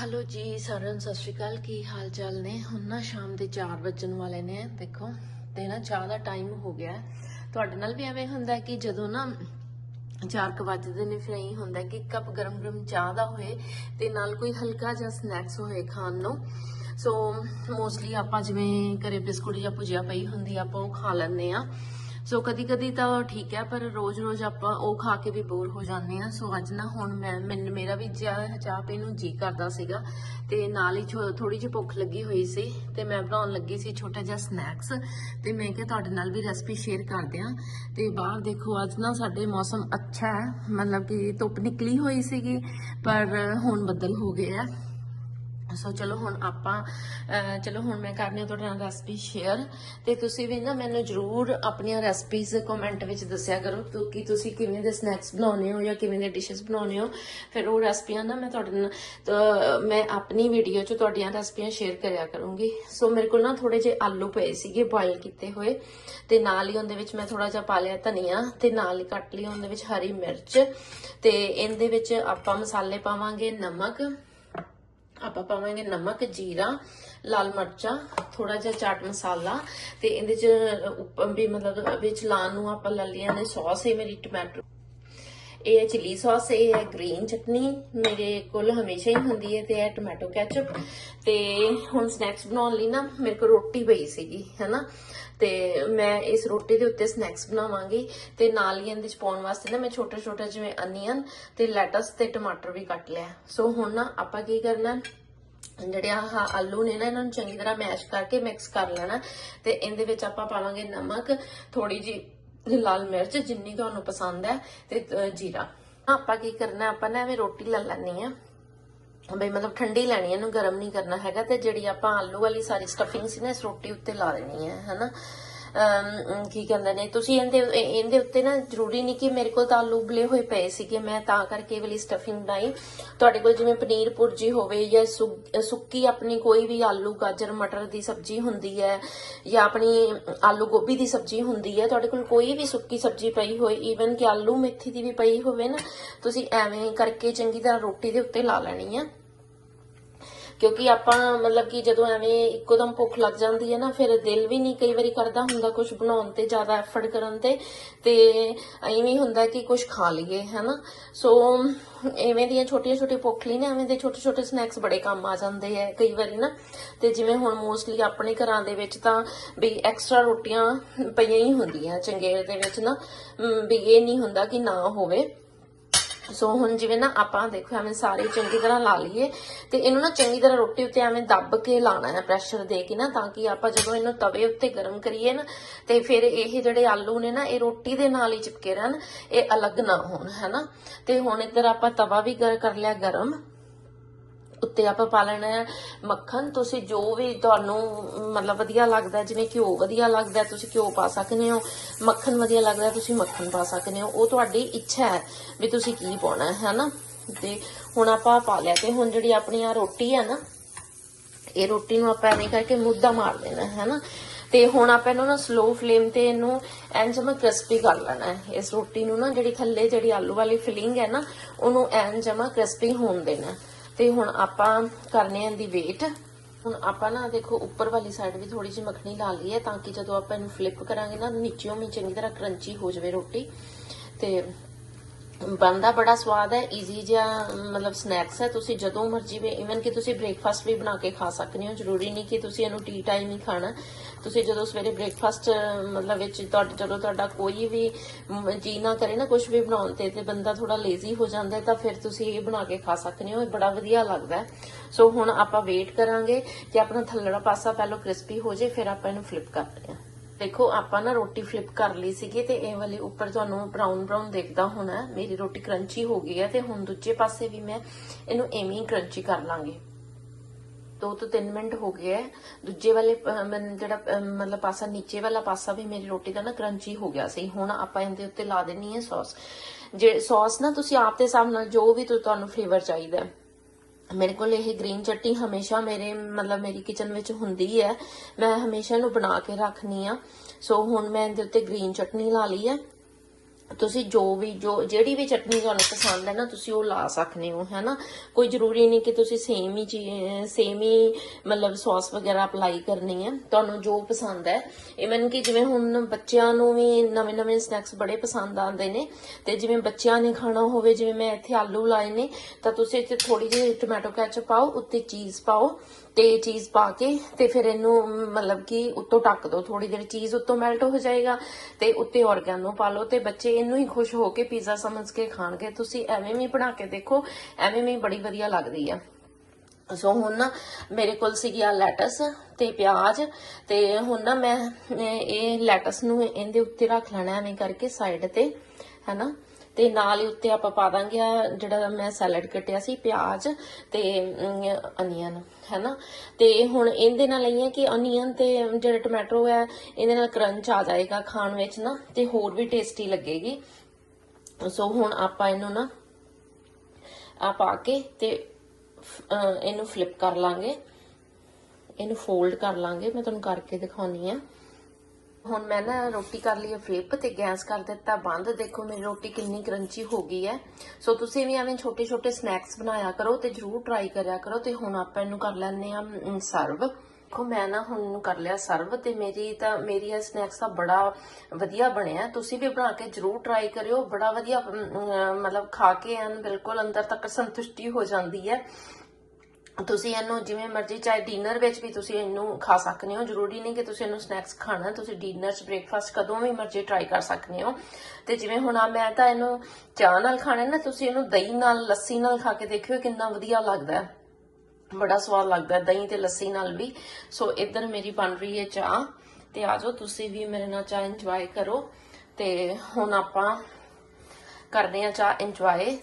Hello ਜੀ, ਸਾਰਿਆਂ ਨੂੰ ਸਤਿ ਸ਼੍ਰੀ ਅਕਾਲ। ਕੀ ਹਾਲ ਚਾਲ ਨੇ? ਹੁਣ ਨਾ ਸ਼ਾਮ ਦੇ 4 ਵੱਜਣ ਵਾਲੇ ਨੇ, ਦੇਖੋ। ਤੇ ਨਾ ਚਾਹ ਦਾ ਟਾਈਮ ਹੋ ਗਿਆ। ਤੁਹਾਡੇ ਨਾਲ ਵੀ ਐਵੇਂ ਹੁੰਦਾ ਕਿ ਜਦੋਂ ਨਾ 4 ਵੱਜਦੇ ਨੇ, ਫਿਰ ਇਹੀ ਹੁੰਦਾ ਹੈ ਕਿ ਕੱਪ ਗਰਮ ਗਰਮ ਚਾਹ ਦਾ ਹੋਏ ਤੇ ਨਾਲ ਕੋਈ ਹਲਕਾ ਜਿਹਾ ਸਨੈਕਸ ਹੋਏ ਖਾਣ ਨੂੰ। ਸੋ ਮੋਸਟਲੀ ਆਪਾਂ ਜਿਵੇਂ ਘਰੇ ਬਿਸਕੁਟ ਜਾਂ ਭੁਜੀਆ ਪਈ ਹੁੰਦੀ ਆਪਾਂ ਉਹ ਖਾ ਲੈਂਦੇ ਆ। ਸੋ ਕਦੀ ਕਦੀ ਤਾਂ ਠੀਕ ਹੈ, ਪਰ ਰੋਜ਼-ਰੋਜ਼ ਆਪਾਂ ਉਹ ਖਾ ਕੇ ਵੀ ਬੋਰ ਹੋ ਜਾਂਦੇ ਆ ਸੋ ਅੱਜ ਨਾ ਹੁਣ ਮੈਂ, ਮੈਨੂੰ, ਮੇਰਾ ਵੀ ਚਾਹ ਚਾਹ ਪੀਣ ਨੂੰ ਜੀ ਕਰਦਾ ਸੀਗਾ ਤੇ ਨਾਲ ਹੀ ਥੋੜੀ ਜਿਹੀ ਭੁੱਖ ਲੱਗੀ ਹੋਈ ਸੀ ਤੇ ਮੈਂ ਬਣਾਉਣ ਲੱਗੀ ਸੀ ਛੋਟਾ ਜਿਹਾ ਸਨੈਕਸ ਤੇ ਮੈਂ ਕਿਹਾ ਤੁਹਾਡੇ ਨਾਲ ਵੀ ਰੈਸਪੀ ਸ਼ੇਅਰ ਕਰਦੇ ਆ ਤੇ ਬਾਹਰ ਦੇਖੋ, ਅੱਜ ਨਾ ਸਾਡੇ ਮੌਸਮ ਅੱਛਾ ਹੈ। ਮਤਲਬ ਕਿ ਧੁੱਪ ਨਿਕਲੀ ਹੋਈ ਸੀਗੀ, ਪਰ ਹੁਣ ਬੱਦਲ ਹੋ ਗਏ ਆ ਸੋ ਚਲੋ ਹੁਣ ਆਪਾਂ ਚਲੋ ਹੁਣ ਮੈਂ ਕਰਨੀ ਆ ਤੁਹਾਡੇ ਨਾਲ ਰੈਸਪੀ ਸ਼ੇਅਰ ਤੇ ਤੁਸੀਂ ਵੀ ਨਾ ਮੈਨੂੰ ਜਰੂਰ ਆਪਣੀਆਂ ਰੈਸਪੀਜ਼ ਕਮੈਂਟ ਵਿੱਚ ਦੱਸਿਆ ਕਰੋ ਕਿ ਤੁਸੀਂ ਕਿਵੇਂ ਦੇ ਸਨੈਕਸ ਬਣਾਉਂਦੇ ਹੋ ਜਾਂ ਕਿਵੇਂ ਦੇ ਡਿਸ਼ਸ ਬਣਾਉਂਦੇ ਹੋ। ਫਿਰ ਉਹ ਰੈਸਪੀਆਂ ਨਾ ਮੈਂ ਤੁਹਾਡੇ ਨਾਲ ਮੈਂ ਆਪਣੀ ਵੀਡੀਓ 'ਚ ਤੁਹਾਡੀਆਂ ਰੈਸਪੀਆਂ ਸ਼ੇਅਰ ਕਰਿਆ ਕਰੂੰਗੀ। ਸੋ ਮੇਰੇ ਕੋਲ ਨਾ ਥੋੜੇ ਜਿਹੇ ਆਲੂ ਪਏ ਸੀਗੇ ਬੋਇਲ ਕੀਤੇ ਹੋਏ। ਤੇ ਨਾਲ ਹੀ ਉਹਦੇ ਵਿੱਚ ਮੈਂ ਥੋੜਾ ਜਿਹਾ ਪਾ ਲਿਆ ਧਨੀਆ, ਤੇ ਨਾਲ ਹੀ ਕੱਟ ਲਈ ਉਹਦੇ ਵਿੱਚ ਹਰੀ ਮਿਰਚ। ਤੇ ਇਹਦੇ ਵਿੱਚ ਆਪਾਂ ਮਸਾਲੇ ਪਾਵਾਂਗੇ ਨਮਕ। ਆਪਾਂ ਪਾਵਾਂਗੇ ਨਮਕ, ਜੀਰਾ, ਲਾਲ ਮਿਰਚਾਂ ਥੋੜਾ ਜਿਹਾ ਚਾਟ ਮਸਾਲਾ ਤੇ ਇਹਦੇ ਚ ਉੱਪਰ ਵੀ ਮਤਲਬ ਵਿੱਚ ਲਾਣ ਨੂੰ ਆਪਾਂ ਲੈ ਲਿਆ ਨੇ ਸੌਸ ਹੈ ਮੇਰੀ ਟੋਮੈਟੋ ਇਹ ਹੈ ਚਿਲੀ ਸੌਸ ਇਹ ਹੈ ਗ੍ਰੀਨ ਚਟਨੀ। ਮੇਰੇ ਕੋਲ ਹਮੇਸ਼ਾ ਹੀ ਹੁੰਦੀ ਹੈ ਤੇ ਇਹ ਟੋਮੈਟੋ ਕੈਚਪ ਤੇ ਹੁਣ ਸਨੈਕਸ ਬਣਾਉਣ ਲਈ ਨਾ ਮੇਰੇ ਕੋਲ ਰੋਟੀ ਪਈ ਸੀਗੀ, ਹੈਨਾ? ਤੇ ਮੈਂ ਇਸ ਰੋਟੀ ਦੇ ਉੱਤੇ ਸਨੈਕਸ ਬਣਾਵਾਂਗੀ ਤੇ ਨਾਲ ਹੀ ਇਹਦੇ ਚ ਪਾਉਣ ਵਾਸਤੇ ਨਾ ਮੈਂ ਛੋਟਾ ਛੋਟਾ ਜਿਵੇਂ ਅਨੀਅਨ ਤੇ ਲੈਟਸ ਤੇ ਟਮਾਟਰ ਵੀ ਕੱਟ ਲਿਆ। ਸੋ ਹੁਣ ਨਾ ਆਪਾਂ ਕੀ ਕਰਨਾ, ਜਿਹੜੇ ਆਹ ਆਲੂ ਨੇ ਨਾ ਇਹਨਾਂ ਨੂੰ ਚੰਗੀ ਤਰ੍ਹਾਂ ਮੈਸ਼ ਕਰਕੇ ਮਿਕਸ ਕਰ ਲੈਣਾ ਤੇ ਇਹਦੇ ਵਿੱਚ ਆਪਾਂ ਪਾਵਾਂਗੇ ਨਮਕ ਥੋੜੀ ਜੀ ਲਾਲ ਮਿਰਚ ਜਿੰਨੀ ਤੁਹਾਨੂੰ ਪਸੰਦ ਹੈ ਤੇ ਜੀਰਾ। ਆਪਾਂ ਕੀ ਕਰਨਾ, ਆਪਾਂ ਨਾ ਐਵੇਂ ਰੋਟੀ ਲੈ ਲੈਣੀ ਆ ਬਈ ਮਤਲਬ ਠੰਡੀ ਲੈਣੀ ਇਹਨੂੰ ਗਰਮ ਨਹੀਂ ਕਰਨਾ ਹੈਗਾ ਤੇ ਜਿਹੜੀ ਆਪਾਂ ਆਲੂ ਵਾਲੀ ਸਾਰੀ ਸਟਫਿੰਗ ਸੀ ਨਾ, ਇਸ ਰੋਟੀ ਉੱਤੇ ਲਾ ਦੇਣੀ ਹੈ, ਹਨਾ? ਕੀ ਕਹਿੰਦੇ ਨੇ, ਤੁਸੀਂ ਇਹਦੇ ਇਹਦੇ ਉੱਤੇ ਨਾ ਜ਼ਰੂਰੀ ਨਹੀਂ ਕਿ ਮੇਰੇ ਕੋਲ ਤਾਂ ਆਲੂ ਉਬਲੇ ਹੋਏ ਪਏ ਸੀਗੇ, ਮੈਂ ਤਾਂ ਕਰਕੇ ਇਹ ਵਾਲੀ ਸਟਫਿੰਗ ਬਣਾਈ। ਤੁਹਾਡੇ ਕੋਲ ਜਿਵੇਂ ਪਨੀਰ ਪੁਰਜੀ ਹੋਵੇ ਜਾਂ ਸੁੱਕੀ ਆਪਣੀ ਕੋਈ ਵੀ ਆਲੂ, ਗਾਜਰ, ਮਟਰ ਦੀ ਸਬਜ਼ੀ ਹੁੰਦੀ ਹੈ, ਜਾਂ ਆਪਣੀ ਆਲੂ ਗੋਭੀ ਦੀ ਸਬਜ਼ੀ ਹੁੰਦੀ ਹੈ, ਤੁਹਾਡੇ ਕੋਲ ਕੋਈ ਵੀ ਸੁੱਕੀ ਸਬਜ਼ੀ ਪਈ ਹੋਏ ਈਵਨ ਕਿ ਆਲੂ ਮੇਥੀ ਦੀ ਵੀ ਪਈ ਹੋਵੇ ਨਾ, ਤੁਸੀਂ ਐਵੇਂ ਕਰਕੇ ਚੰਗੀ ਤਰ੍ਹਾਂ ਰੋਟੀ ਦੇ ਉੱਤੇ ਲਾ ਲੈਣੀ ਆ। ਕਿਉਂਕਿ ਆਪਾਂ ਮਤਲਬ ਕਿ ਜਦੋਂ ਐਵੇਂ ਇੱਕੋਦਮ ਭੁੱਖ ਲੱਗ ਜਾਂਦੀ ਹੈ ਨਾ, ਫਿਰ ਦਿਲ ਵੀ ਨਹੀਂ ਕਈ ਵਾਰੀ ਕਰਦਾ ਹੁੰਦਾ ਕੁਝ ਬਣਾਉਣ ਤੇ ਜ਼ਿਆਦਾ ਐਫਰਟ ਕਰਨ ਤੇ ਤੇ ਐਵੇਂ ਹੁੰਦਾ ਕਿ ਕੁਝ ਖਾ ਲਈਏ, ਹੈਨਾ? ਸੋ ਐਵੇਂ ਦੀਆਂ ਛੋਟੀਆਂ ਛੋਟੀਆਂ ਭੁੱਖ ਲਈ ਨਾ, ਐਵੇਂ ਦੇ ਛੋਟੇ ਛੋਟੇ ਸਨੈਕਸ ਬੜੇ ਕੰਮ ਆ ਜਾਂਦੇ ਆ ਕਈ ਵਾਰੀ ਨਾ। ਤੇ ਜਿਵੇਂ ਹੁਣ ਮੋਸਟਲੀ ਆਪਣੇ ਘਰਾਂ ਦੇ ਵਿੱਚ ਤਾਂ ਵੀ ਐਕਸਟਰਾ ਰੋਟੀਆਂ ਪਈਆਂ ਹੀ ਹੁੰਦੀਆਂ ਚੰਗੇਰ ਦੇ ਵਿੱਚ ਨਾ। ਵੀ ਇਹ ਨਹੀਂ ਹੁੰਦਾ ਕਿ ਨਾ ਹੋਵੇ। ਸੋ ਹੁਣ ਜਿਵੇਂ ਨਾ ਆਪਾਂ ਦੇਖੋ ਐਵੇਂ ਸਾਰੇ ਚੰਗੀ ਤਰ੍ਹਾਂ ਲਾ ਲਈਏ, ਤੇ ਇਹਨੂੰ ਨਾ ਚੰਗੀ ਤਰ੍ਹਾਂ ਰੋਟੀ ਉੱਤੇ ਐਵੇਂ ਦੱਬ ਕੇ ਲਾਣਾ ਹੈ ਪ੍ਰੈਸ਼ਰ ਦੇ ਕੇ ਨਾ, ਤਾਂ ਕਿ ਆਪਾਂ ਜਦੋਂ ਇਹਨੂੰ ਤਵੇ ਉੱਤੇ ਗਰਮ ਕਰੀਏ ਨਾ, ਤੇ ਫਿਰ ਇਹ ਜਿਹੜੇ ਆਲੂ ਨੇ ਨਾ, ਇਹ ਰੋਟੀ ਦੇ ਨਾਲ ਹੀ ਚਿਪਕੇ ਰਹਿਣ, ਇਹ ਅਲੱਗ ਨਾ ਹੋਣ, ਹੈਨਾ? ਤੇ ਹੁਣ ਇੱਧਰ ਆਪਾਂ ਤਵਾ ਵੀ ਕਰ ਲਿਆ ਗਰਮ। ਉੱਤੇ ਆਪਾਂ ਪਾ ਲੈਣਾ ਹੈ ਮੱਖਣ, ਤੁਸੀਂ ਜੋ ਵੀ ਤੁਹਾਨੂੰ ਮਤਲਬ ਵਧੀਆ ਲੱਗਦਾ ਜਿਵੇਂ ਘਿਓ ਵਧੀਆ ਲੱਗਦਾ ਤੁਸੀਂ ਘਿਓ ਪਾ ਸਕਦੇ ਹੋ। ਮੱਖਣ ਵਧੀਆ ਲੱਗਦਾ ਤੁਸੀਂ ਮੱਖਣ ਪਾ ਸਕਦੇ ਹੋ। ਉਹ ਤੁਹਾਡੀ ਇੱਛਾ ਹੈ ਵੀ ਤੁਸੀਂ ਕੀ ਪਾਉਣਾ ਹੈ, ਹੈਨਾ? ਤੇ ਹੁਣ ਆਪਾਂ ਪਾ ਲਿਆ ਤੇ ਹੁਣ ਜਿਹੜੀ ਆਪਣੀ ਆ ਰੋਟੀ ਹੈ ਨਾ, ਇਹ ਰੋਟੀ ਨੂੰ ਆਪਾਂ ਐਵੇਂ ਕਰਕੇ ਮੁੱਦਾ ਮਾਰ ਦੇਣਾ ਹੈ ਨਾ ਤੇ ਹੁਣ ਆਪਾਂ ਇਹਨੂੰ ਨਾ ਸਲੋ ਫਲੇਮ ਤੇ ਇਹਨੂੰ ਐਨ ਜਮਾ ਕ੍ਰਿਸਪੀ ਕਰ ਲੈਣਾ ਹੈ। ਇਸ ਰੋਟੀ ਨੂੰ ਨਾ ਜਿਹੜੀ ਥੱਲੇ ਜਿਹੜੀ ਆਲੂ ਵਾਲੀ ਫਿਲਿੰਗ ਹੈ ਨਾ, ਉਹਨੂੰ ਐਨ ਜਮਾ ਕ੍ਰਿਸਪੀ ਹੋਣ ਦੇਣਾ ਤੇ ਹੁਣ ਆਪਾਂ ਕਰਨੇ ਆਂ ਦੀ ਵੇਟ ਹੁਣ ਆਪਾਂ ਨਾ ਦੇਖੋ, ਉੱਪਰ ਵਾਲੀ ਸਾਈਡ ਵੀ ਥੋੜੀ ਜਿਹੀ ਮੱਖਣੀ ਲਾ ਲਈ ਹੈ ਤਾਂ ਕਿ ਜਦੋਂ ਆਪਾਂ ਇਹਨੂੰ ਫਲਿੱਪ ਕਰਾਂਗੇ ਨਾ, ਨੀਚਿਓਂ ਵੀ ਚੰਗੀ ਤਰ੍ਹਾਂ ਕਰੰਚੀ ਹੋ ਜਾਵੇ ਰੋਟੀ। ਤੇ ਬਣਦਾ ਬੜਾ ਸਵਾਦ ਹੈ ਈਜ਼ੀ ਜਿਹਾ, ਮਤਲਬ ਸਨੈਕਸ ਹੈ। ਤੁਸੀਂ ਜਦੋਂ ਮਰਜ਼ੀ ਵੀ ਇਵਨ ਕਿ ਤੁਸੀਂ ਬ੍ਰੇਕਫਾਸਟ ਵੀ ਬਣਾ ਕੇ ਖਾ ਸਕਦੇ ਹੋ, ਜ਼ਰੂਰੀ ਨਹੀਂ ਕਿ ਤੁਸੀਂ ਇਹਨੂੰ ਟੀ ਟਾਈਮ ਹੀ ਖਾਣਾ। ਤੁਸੀਂ ਜਦੋਂ ਸਵੇਰੇ ਬ੍ਰੇਕਫਾਸਟ ਮਤਲਬ ਵਿੱਚ ਤੁਹਾਡਾ, ਜਦੋਂ ਤੁਹਾਡਾ ਕੋਈ ਵੀ ਜੀ ਨਾ ਕਰੇ ਨਾ ਕੁਝ ਵੀ ਬਣਾਉਣ ਤੇ ਤੇ ਬੰਦਾ ਥੋੜਾ ਲੇਜ਼ੀ ਹੋ ਜਾਂਦਾ ਤਾਂ ਫਿਰ ਤੁਸੀਂ ਇਹ ਬਣਾ ਕੇ ਖਾ ਸਕਦੇ ਹੋ। ਇਹ ਬੜਾ ਵਧੀਆ ਲੱਗਦਾ ਸੋ ਹੁਣ ਆਪਾਂ ਵੇਟ ਕਰਾਂਗੇ ਕਿ ਆਪਣਾ ਥੱਲੜਾ ਪਾਸਾ ਪਹਿਲਾਂ ਕ੍ਰਿਸਪੀ ਹੋ ਜਾਏ, ਫਿਰ ਆਪਾਂ ਇਹਨੂੰ ਫਲਿੱਪ ਕਰਦੇ ਹਾਂ। ਦੇਖੋ ਆਪਾਂ ਨਾ ਰੋਟੀ ਫਲਿਪ ਕਰ ਲਈ ਸੀਗੀ ਤੇ ਇਹ ਵਾਲੀ ਉੱਪਰ ਤੁਹਾਨੂੰ ਬਰਾਊਨ ਬਰਾਊਨ ਦਿਖਦਾ ਹੋਣਾ। ਮੇਰੀ ਰੋਟੀ ਕਰੰਚੀ ਹੋ ਗਈ ਹੈ ਤੇ ਹੁਣ ਦੂਜੇ ਪਾਸੇ ਵੀ ਮੈਂ ਇਹਨੂੰ ਐਵੇਂ ਹੀ ਕਰੰਚੀ ਕਰ ਲਾਂਗੀ। ਦੋ ਤੋਂ 3 ਮਿੰਟ ਹੋ ਗਏ ਹੈ ਦੂਜੇ ਵਾਲੇ ਅਹ, ਜਿਹੜਾ ਮਤਲਬ ਪਾਸਾ ਨੀਚੇ ਵਾਲਾ ਪਾਸਾ ਵੀ ਮੇਰੀ ਰੋਟੀ ਦਾ ਨਾ ਕਰੰਚੀ ਹੋ ਗਿਆ ਸੀ। ਹੁਣ ਆਪਾਂ ਇਹਦੇ ਉੱਤੇ ਲਾ ਦੇਣੀ ਹੈ ਸੌਸ ਜੇ ਸੌਸ ਨਾ ਤੁਸੀਂ ਆਪ ਦੇ ਹਿਸਾਬ ਨਾਲ ਜੋ ਵੀ ਤੁਹਾਨੂੰ ਫਲੇਵਰ ਚਾਹੀਦਾ ਮੇਰੇ ਕੋਲ ਇਹ ਗ੍ਰੀਨ ਚਟਨੀ ਹਮੇਸ਼ਾ ਮੇਰੇ, ਮਤਲਬ ਮੇਰੀ ਕਿਚਨ ਵਿੱਚ ਹੁੰਦੀ ਹੈ। ਮੈਂ ਹਮੇਸ਼ਾ ਇਹਨੂੰ ਬਣਾ ਕੇ ਰੱਖਨੀ ਆ ਸੋ ਹੁਣ ਮੈਂ ਇਹਦੇ ਉੱਤੇ ਗ੍ਰੀਨ ਚਟਨੀ ਲਾ ਲਈ ਹੈ। ਤੁਸੀਂ ਜੋ ਵੀ, ਜੋ ਜਿਹੜੀ ਵੀ ਚਟਨੀ ਤੁਹਾਨੂੰ ਪਸੰਦ ਹੈ ਨਾ, ਤੁਸੀਂ ਉਹ ਲਾ ਸਕਦੇ ਹੋ, ਹੈਨਾ? ਕੋਈ ਜ਼ਰੂਰੀ ਨਹੀਂ ਕਿ ਤੁਸੀਂ ਸੇਮ ਹੀ ਸੇਮ ਹੀ ਮਤਲਬ ਸੌਸ ਵਗੈਰਾ ਅਪਲਾਈ ਕਰਨੀ ਹੈ। ਤੁਹਾਨੂੰ ਜੋ ਪਸੰਦ ਹੈ। ਇਵਨ ਕਿ ਜਿਵੇਂ ਹੁਣ ਬੱਚਿਆਂ ਨੂੰ ਵੀ ਨਵੇਂ ਨਵੇਂ ਸਨੈਕਸ ਬੜੇ ਪਸੰਦ ਆਉਂਦੇ ਨੇ ਤੇ ਜਿਵੇਂ ਬੱਚਿਆਂ ਨੇ ਖਾਣਾ ਹੋਵੇ, ਜਿਵੇਂ ਮੈਂ ਇੱਥੇ ਆਲੂ ਲਾਏ ਨੇ, ਤਾਂ ਤੁਸੀਂ ਇੱਥੇ ਥੋੜੀ ਜਿਹੀ ਟੋਮੈਟੋ ਕੈਚਪ ਪਾਓ, ਉੱਤੇ ਚੀਜ਼ ਪਾਓ। ਤੇ ਚੀਜ਼ ਪਾ ਕੇ ਤੇ ਫਿਰ ਇਹਨੂੰ ਮਤਲਬ ਕਿ ਉੱਤੋਂ ਢੱਕ ਦਿਓ ਥੋੜੀ ਦੇਰ ਚੀਜ਼ ਉੱਤੋਂ ਮੈਲਟ ਹੋ ਜਾਏਗਾ ਤੇ ਉੱਤੇ ਔਰਗੈਨੋ ਪਾ ਲਓ ਤੇ ਬੱਚੇ ਇਹਨੂੰ ਹੀ ਖੁਸ਼ ਹੋ ਕੇ ਪੀਜ਼ਾ ਸਮਝ ਕੇ ਖਾਣਗੇ। ਤੁਸੀਂ ਐਵੇਂ ਵੀ ਬਣਾ ਕੇ ਦੇਖੋ, ਐਵੇਂ ਵੀ ਬੜੀ ਵਧੀਆ ਲੱਗਦੀ ਆ। ਸੋ ਹੁਣ ਨਾ ਮੇਰੇ ਕੋਲ ਸੀਗੀ ਆ ਲੈਟਸ ਤੇ ਪਿਆਜ਼ ਤੇ ਹੁਣ ਨਾ ਮੈਂ ਇਹ ਲੈਟਸ ਨੂੰ ਇਹਦੇ ਉੱਤੇ ਰੱਖ ਲੈਣਾ ਐਵੇਂ ਕਰਕੇ ਸਾਈਡ ਤੇ, ਹੈਨਾ? ਤੇ ਨਾਲ ਹੀ ਉੱਤੇ ਆਪਾਂ ਪਾ ਦਾਂਗੇ ਜਿਹੜਾ ਮੈਂ ਸੈਲਡ ਕੱਟਿਆ ਸੀ, ਪਿਆਜ਼ ਤੇ ਅਨੀਅਨ, ਹੈਨਾ? ਤੇ ਹੁਣ ਇਹਦੇ ਨਾਲ ਇਹ ਹੈ ਕਿ ਅਨੀਅਨ ਤੇ ਜਿਹੜਾ ਟੋਮੈਟੋ ਹੈ ਇਹਦੇ ਨਾਲ ਕਰੰਚ ਆ ਜਾਏਗਾ ਖਾਣ ਵਿੱਚ ਨਾ, ਤੇ ਹੋਰ ਵੀ ਟੇਸਟੀ ਲੱਗੇਗੀ। ਸੋ ਹੁਣ ਆਪਾਂ ਇਹਨੂੰ ਨਾ, ਆ ਪਾ ਕੇ ਤੇ ਇਹਨੂੰ ਫਲਿਪ ਕਰ ਲਾਂਗੇ। ਇਹਨੂੰ ਫੋਲਡ ਕਰ ਲਾਂਗੇ, ਮੈਂ ਤੁਹਾਨੂੰ ਕਰਕੇ ਦਿਖਾਉਣੀ ਆ। ਹੁਣ ਮੈਂ ਨਾ ਰੋਟੀ ਕਰ ਲਈ ਫਲਿਪ ਤੇ ਗੈਸ ਕਰ ਦਿੱਤਾ, ਬੰਦ। ਦੇਖੋ, ਮੇਰੀ ਰੋਟੀ ਕਿੰਨੀ ਕਰੰਚੀ ਹੋ ਗਈ ਹੈ। ਸੋ ਤੁਸੀਂ ਵੀ ਐਵੇਂ ਛੋਟੇ ਛੋਟੇ ਸਨੈਕਸ ਬਣਾਇਆ ਕਰੋ ਤੇ ਜਰੂਰ ਟਰਾਈ ਕਰਿਆ ਕਰੋ ਤੇ ਹੁਣ ਆਪਾਂ ਇਹਨੂੰ ਕਰ ਲੈਣੇ ਆ ਸਰਵ ਦੇਖੋ, ਮੈਂ ਨਾ ਹੁਣ ਕਰ ਲਿਆ ਸਰਵ ਤੇ ਮੇਰੀ ਤਾਂ, ਮੇਰੀ ਇਹ ਸਨੈਕਸ ਦਾ ਬੜਾ ਵਧੀਆ ਬਣਿਆ ਤੁਸੀਂ ਵੀ ਬਣਾ ਕੇ ਜਰੂਰ ਟਰਾਈ ਕਰਿਓ। ਬੜਾ ਵਧੀਆ ਮਤਲਬ ਖਾ ਕੇ ਐਨ ਬਿਲਕੁਲ ਅੰਦਰ ਤੱਕ ਸੰਤੁਸ਼ਟੀ ਹੋ ਜਾਂਦੀ ਹੈ। ਤੁਸੀਂ ਇਹਨੂੰ ਜਿਵੇਂ ਮਰਜ਼ੀ, ਚਾਹੇ ਡਿਨਰ ਵਿੱਚ ਵੀ ਤੁਸੀਂ ਇਹਨੂੰ ਖਾ ਸਕਦੇ ਹੋ। ਜ਼ਰੂਰੀ ਨਹੀਂ ਕਿ ਤੁਸੀਂ ਇਹਨੂੰ ਸਨੈਕਸ ਖਾਣਾ, ਤੁਸੀਂ ਡਿਨਰ 'ਚ ਬ੍ਰੇਕਫਾਸਟ ਕਦੋਂ ਵੀ ਮਰਜ਼ੀ ਟਰਾਈ ਕਰ ਸਕਦੇ ਹੋ। ਤੇ ਜਿਵੇਂ ਹੁਣ ਆ ਮੈਂ ਤਾਂ ਇਹਨੂੰ ਚਾਹ ਨਾਲ ਖਾਣਾ ਨਾ, ਤੁਸੀਂ ਇਹਨੂੰ ਦਹੀਂ ਨਾਲ, ਲੱਸੀ ਨਾਲ ਖਾ ਕੇ ਦੇਖਿਓ ਕਿੰਨਾ ਵਧੀਆ ਲੱਗਦਾ ਹੈ। ਬੜਾ ਸਵਾਦ ਲੱਗਦਾ ਦਹੀਂ ਤੇ ਲੱਸੀ ਨਾਲ ਵੀ। ਸੋ ਇੱਧਰ ਮੇਰੀ ਬਣ ਰਹੀ ਹੈ ਚਾਹ। ਤੇ ਆਜੋ ਤੁਸੀਂ ਵੀ ਮੇਰੇ ਨਾਲ ਚਾਹ ਇੰਜੋਏ ਕਰੋ। ਤੇ ਹੁਣ ਆਪਾਂ ਕਰਦੇ ਆ ਚਾਹ ਇੰਜੋਏ